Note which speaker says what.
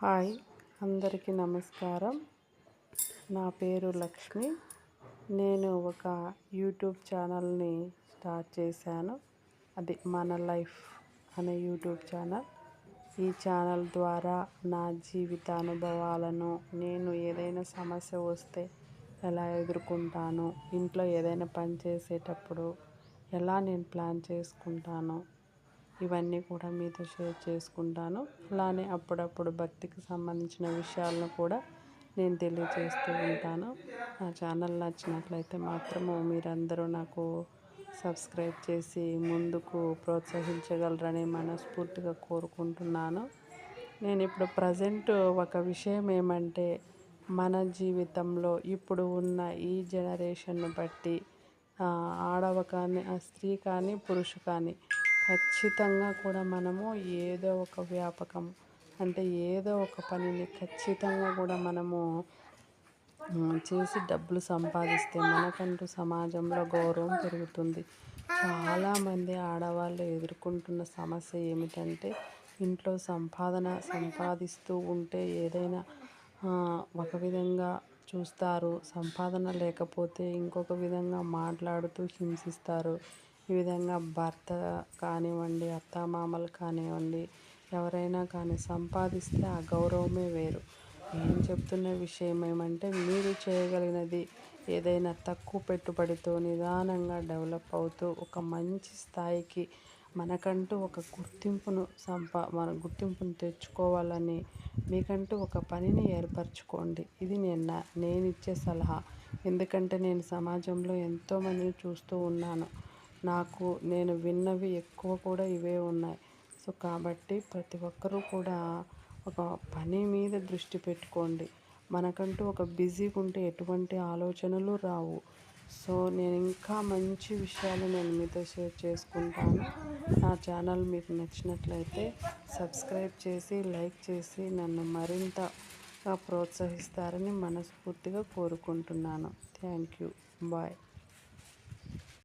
Speaker 1: Hi అందరికీ నమస్కారం. నా పేరు లక్ష్మి. నేను ఒక యూట్యూబ్ ఛానల్ని స్టార్ట్ చేశాను. అది మన లైఫ్ అనే యూట్యూబ్ ఛానల్. ఈ ఛానల్ ద్వారా నా జీవిత అనుభవాలను నేను ఏదైనా సమస్య వస్తే ఎలా ఎదుర్కొంటాను ఇంట్లో ఏదైనా పని చేసేటప్పుడు ఎలా నేను ప్లాన్ చేసుకుంటాను ఇవన్నీ కూడా మీతో షేర్ చేసుకుంటాను. అలానే అప్పుడప్పుడు భక్తికి సంబంధించిన విషయాలను కూడా నేను తెలియజేస్తూ ఉంటాను. నా ఛానల్ నచ్చినట్లయితే మాత్రము మీరందరూ నాకు సబ్స్క్రైబ్ చేసి ముందుకు ప్రోత్సహించగలరని మనస్ఫూర్తిగా కోరుకుంటున్నాను. నేను ఇప్పుడు ప్రజెంట్ ఒక విషయం ఏమంటే మన జీవితంలో ఇప్పుడు ఉన్న ఈ జనరేషన్ను బట్టి ఆడవ కానీ స్త్రీ కానీ పురుషు కానీ ఖచ్చితంగా కూడా మనము ఏదో ఒక వ్యాపకం అంటే ఏదో ఒక పనిని ఖచ్చితంగా కూడా మనము చేసి డబ్బులు సంపాదిస్తే మనకంటూ సమాజంలో గౌరవం పెరుగుతుంది. చాలామంది ఆడవాళ్ళు ఎదుర్కొంటున్న సమస్య ఏమిటంటే ఇంట్లో సంపాదన సంపాదిస్తూ ఉంటే ఏదైనా ఒక విధంగా చూస్తారు. సంపాదన లేకపోతే ఇంకొక విధంగా మాట్లాడుతూ హింసిస్తారు. ఈ విధంగా భర్త కానివ్వండి అత్తమామలు కానివ్వండి ఎవరైనా కానీ సంపాదిస్తే ఆ గౌరవమే వేరు. నేను చెప్తున్న విషయం ఏమంటే మీరు చేయగలిగినది ఏదైనా తక్కువ పెట్టుబడితో నిదానంగా డెవలప్ అవుతూ ఒక మంచి స్థాయికి మనకంటూ ఒక గుర్తింపును సంపా మన గుర్తింపును తెచ్చుకోవాలని మీకంటూ ఒక పనిని ఏర్పరచుకోండి. ఇది నేను నేను ఇచ్చే సలహా. ఎందుకంటే నేను సమాజంలో ఎంతోమందిని చూస్తూ ఉన్నాను. నాకు నేను విన్నవి ఎక్కువ కూడా ఇవే ఉన్నాయి. సో కాబట్టి ప్రతి ఒక్కరూ కూడా ఒక పని మీద దృష్టి పెట్టుకోండి. మనకంటూ ఒక బిజీగా ఉంటే ఎటువంటి ఆలోచనలు రావు. సో నేను ఇంకా మంచి విషయాలు నేను మీతో షేర్ చేసుకుంటాను. నా ఛానల్ మీకు నచ్చినట్లయితే సబ్స్క్రైబ్ చేసి లైక్ చేసి నన్ను మరింత ప్రోత్సహిస్తారని మనస్ఫూర్తిగా కోరుకుంటున్నాను. Thank you. బాయ్.